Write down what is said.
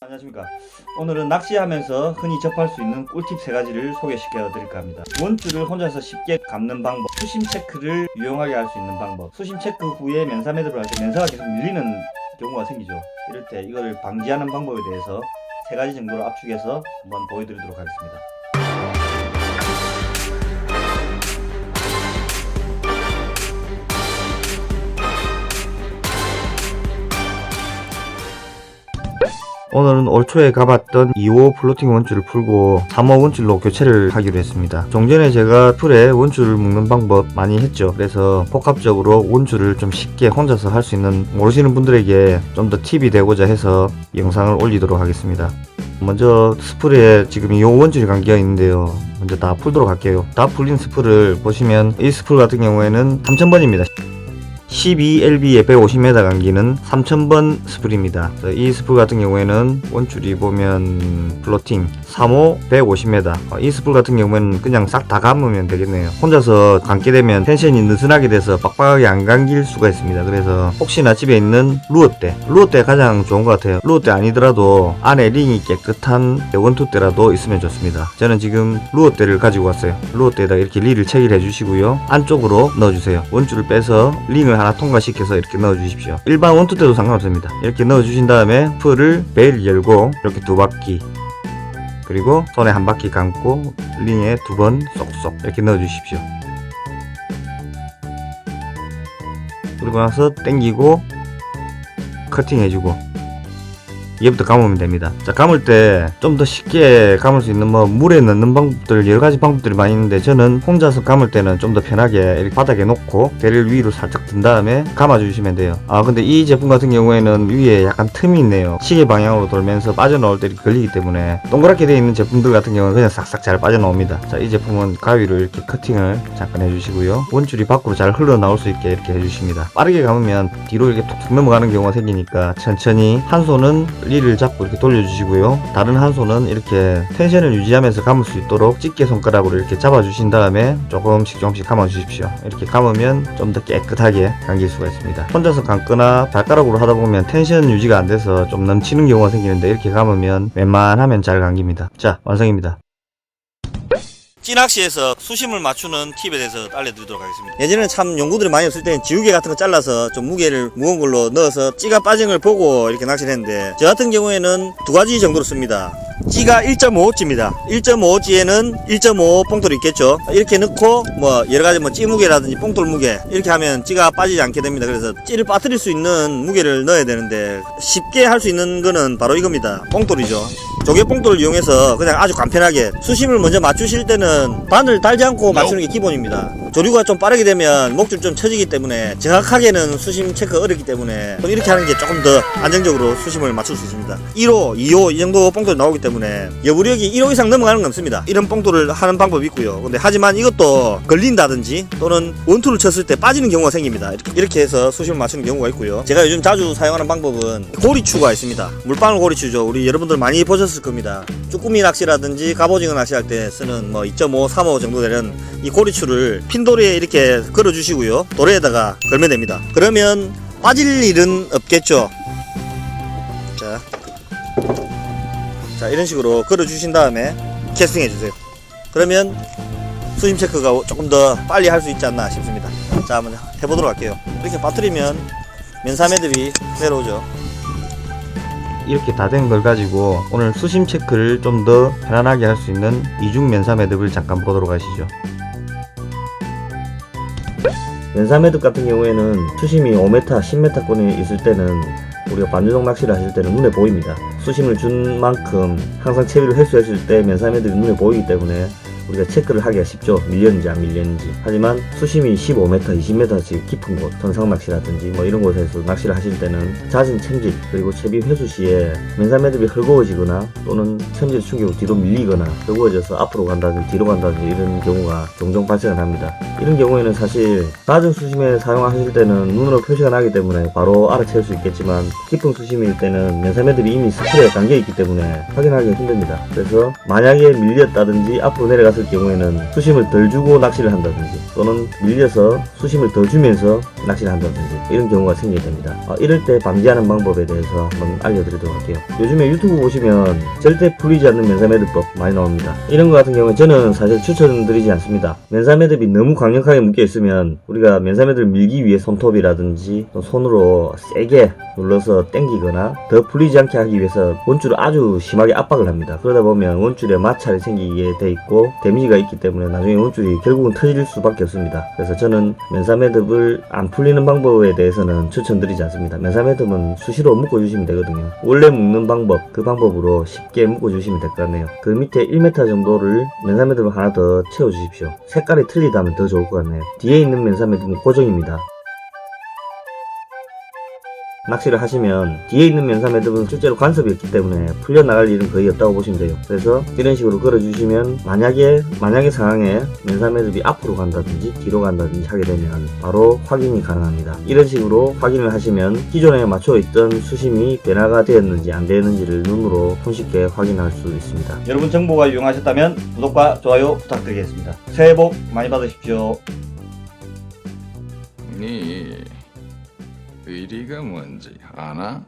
안녕하십니까. 오늘은 낚시하면서 흔히 접할 수 있는 꿀팁 세 가지를 소개시켜 드릴까 합니다. 원줄을 혼자서 쉽게 감는 방법, 수심 체크를 유용하게 할 수 있는 방법, 수심 체크 후에 면사 매듭을 할 때 면사가 계속 밀리는 경우가 생기죠. 이럴 때 이거를 방지하는 방법에 대해서 세 가지 정도로 압축해서 한번 보여드리도록 하겠습니다. 오늘은 올 초에 가봤던 2호 플로팅 원줄을 풀고 3호 원줄로 교체를 하기로 했습니다. 종전에 제가 풀에 원줄을 묶는 방법 많이 했죠. 그래서 복합적으로 원줄을 좀 쉽게 혼자서 할 수 있는 모르시는 분들에게 좀 더 팁이 되고자 해서 영상을 올리도록 하겠습니다. 먼저 스풀에 지금 이 원줄이 감겨 있는데요. 먼저 다 풀도록 할게요. 다 풀린 스풀을 보시면 이 스풀 같은 경우에는 3000번입니다. 12LB에 150m 감기는 3000번 스풀입니다. 이 스풀 같은 경우에는 원줄이 보면 플로팅 3호 150m 어, 이 스풀 같은 경우에는 그냥 싹 다 감으면 되겠네요. 혼자서 감게 되면 텐션이 느슨하게 돼서 빡빡하게 안 감길 수가 있습니다. 그래서 혹시나 집에 있는 루어대 루어대 가장 좋은 것 같아요. 루어대 아니더라도 안에 링이 깨끗한 원투대라도 있으면 좋습니다. 저는 지금 루어대를 가지고 왔어요. 루어대에다 이렇게 릴을 체결해 주시고요. 안쪽으로 넣어주세요. 원줄을 빼서 링을 하나 통과시켜서 이렇게 넣어주십시오. 일반 원투대도 상관없습니다. 이렇게 넣어주신 다음에 풀을 베일 열고 이렇게 두 바퀴 그리고 손에 한 바퀴 감고 링에 두 번 쏙쏙 이렇게 넣어주십시오. 그리고 나서 당기고 커팅해주고 얘부터 감으면 됩니다. 자, 감을 때 좀 더 쉽게 감을 수 있는 뭐 물에 넣는 방법들 여러 가지 방법들이 많이 있는데 저는 혼자서 감을 때는 좀 더 편하게 이렇게 바닥에 놓고 대를 위로 살짝 든 다음에 감아 주시면 돼요. 아, 근데 이 제품 같은 경우에는 위에 약간 틈이 있네요. 시계 방향으로 돌면서 빠져나올 때 걸리기 때문에 동그랗게 되어 있는 제품들 같은 경우는 그냥 싹싹 잘 빠져나옵니다. 자, 이 제품은 가위로 이렇게 커팅을 잠깐 해주시고요. 원줄이 밖으로 잘 흘러나올 수 있게 이렇게 해주십니다. 빠르게 감으면 뒤로 이렇게 툭툭 넘어가는 경우가 생기니까 천천히 한 손은 릴을 잡고 이렇게 돌려주시고요. 다른 한 손은 이렇게 텐션을 유지하면서 감을 수 있도록 집게 손가락으로 이렇게 잡아주신 다음에 조금씩 조금씩 감아주십시오. 이렇게 감으면 좀 더 깨끗하게 감길 수가 있습니다. 혼자서 감거나 발가락으로 하다 보면 텐션 유지가 안 돼서 좀 넘치는 경우가 생기는데 이렇게 감으면 웬만하면 잘 감깁니다. 자, 완성입니다. 찌낚시에서 수심을 맞추는 팁에 대해서 알려드리도록 하겠습니다. 예전에는 참 연구들이 많이 없을 때는 지우개 같은 거 잘라서 좀 무게를 무거운 걸로 넣어서 찌가 빠진 걸 보고 이렇게 낚시를 했는데 저 같은 경우에는 두 가지 정도로 씁니다. 찌가 1.5찌입니다. 1.5찌에는 1.5 뽕돌이 있겠죠. 이렇게 넣고 뭐 여러 가지 뭐 찌무게라든지 뽕돌 무게 이렇게 하면 찌가 빠지지 않게 됩니다. 그래서 찌를 빠뜨릴 수 있는 무게를 넣어야 되는데 쉽게 할 수 있는 거는 바로 이겁니다. 뽕돌이죠. 조개 뽕돌을 이용해서 그냥 아주 간편하게 수심을 먼저 맞추실 때는 바늘 달지 않고 맞추는 게 기본입니다. 조류가 좀 빠르게 되면 목줄 좀 처지기 때문에 정확하게는 수심 체크 어렵기 때문에 이렇게 하는 게 조금 더 안정적으로 수심을 맞출 수 있습니다. 1호, 2호 이 정도 뽕돌이 나오기 때문에 여부력이 1호 이상 넘어가는 건 없습니다. 이런 뽕돌을 하는 방법이 있고요. 근데 하지만 이것도 걸린다든지 또는 원투를 쳤을 때 빠지는 경우가 생깁니다. 이렇게, 이렇게 해서 수심을 맞추는 경우가 있고요. 제가 요즘 자주 사용하는 방법은 고리추가 있습니다. 물방울 고리추죠. 우리 여러분들 많이 보셨을 겁니다. 쭈꾸미 낚시라든지 갑오징어 낚시할 때 쓰는 뭐 2.5, 3호 정도 되는 이 고리추를 핀도리에 이렇게 걸어 주시고요. 도래에다가 걸면 됩니다. 그러면 빠질 일은 없겠죠. 자. 자, 이런 식으로 걸어 주신 다음에 캐스팅 해 주세요. 그러면 수심 체크가 조금 더 빨리 할 수 있지 않나 싶습니다. 자, 한번 해보도록 할게요. 이렇게 빠뜨리면 면사 매듭이 내려오죠. 이렇게 다 된 걸 가지고 오늘 수심 체크를 좀 더 편안하게 할 수 있는 이중 면사 매듭을 잠깐 보도록 하시죠. 면사 매듭 같은 경우에는 수심이 5m, 10m권에 있을 때는 우리가 반주동 낚시를 하실 때는 눈에 보입니다. 수심을 준 만큼 항상 채비를 회수했을 때 면사 매듭이 눈에 보이기 때문에 우리가 체크를 하기가 쉽죠. 밀렸는지 안 밀렸는지. 하지만 수심이 15m, 20m씩 깊은 곳, 선상 낚시라든지 뭐 이런 곳에서 낚시를 하실 때는 잦은 챔질 그리고 채비 회수 시에 면사 매듭이 헐거워지거나 또는 챔질 충격으로 뒤로 밀리거나 헐거워져서 앞으로 간다든지 뒤로 간다든지 이런 경우가 종종 발생을 합니다. 이런 경우에는 사실 낮은 수심에 사용하실 때는 눈으로 표시가 나기 때문에 바로 알아챌 수 있겠지만 깊은 수심일 때는 면사 매듭이 이미 스프레에 감겨 있기 때문에 확인하기가 힘듭니다. 그래서 만약에 밀렸다든지 앞으로 내려갔을 같은 경우에는 수심을 덜 주고 낚시를 한다든지 또는 밀려서 수심을 더 주면서 낚시를 한다든지 이런 경우가 생기게 됩니다. 어, 이럴 때 방지하는 방법에 대해서 한번 알려드리도록 할게요. 요즘에 유튜브 보시면 절대 풀리지 않는 면사매듭법 많이 나옵니다. 이런 거 같은 경우는 저는 사실 추천드리지 않습니다. 면사매듭이 너무 강력하게 묶여 있으면 우리가 면사매듭을 밀기 위해 손톱이라든지 또 손으로 세게 눌러서 당기거나 더 풀리지 않게 하기 위해서 원줄을 아주 심하게 압박을 합니다. 그러다 보면 원줄에 마찰이 생기게 돼 있고 데미지가 있기 때문에 나중에 원줄이 결국은 터질 수밖에 없습니다. 그래서 저는 면사매듭을 안 풀리는 방법에 대해서는 추천드리지 않습니다. 면사매듭은 수시로 묶어 주시면 되거든요. 원래 묶는 방법, 그 방법으로 쉽게 묶어 주시면 될 것 같네요. 그 밑에 1m 정도를 면사매듭을 하나 더 채워 주십시오. 색깔이 틀리다면 더 좋을 것 같네요. 뒤에 있는 면사매듭은 고정입니다. 낚시를 하시면 뒤에 있는 면사매듭은 실제로 간섭이 없기 때문에 풀려나갈 일은 거의 없다고 보시면 돼요. 그래서 이런 식으로 걸어주시면 만약에 만약의 상황에 면사매듭이 앞으로 간다든지 뒤로 간다든지 하게 되면 바로 확인이 가능합니다. 이런 식으로 확인을 하시면 기존에 맞춰 있던 수심이 변화가 되었는지 안 되었는지를 눈으로 손쉽게 확인할 수 있습니다. 여러분 정보가 유용하셨다면 구독과 좋아요 부탁드리겠습니다. 새해 복 많이 받으십시오. 네 의리가 뭔지 아나?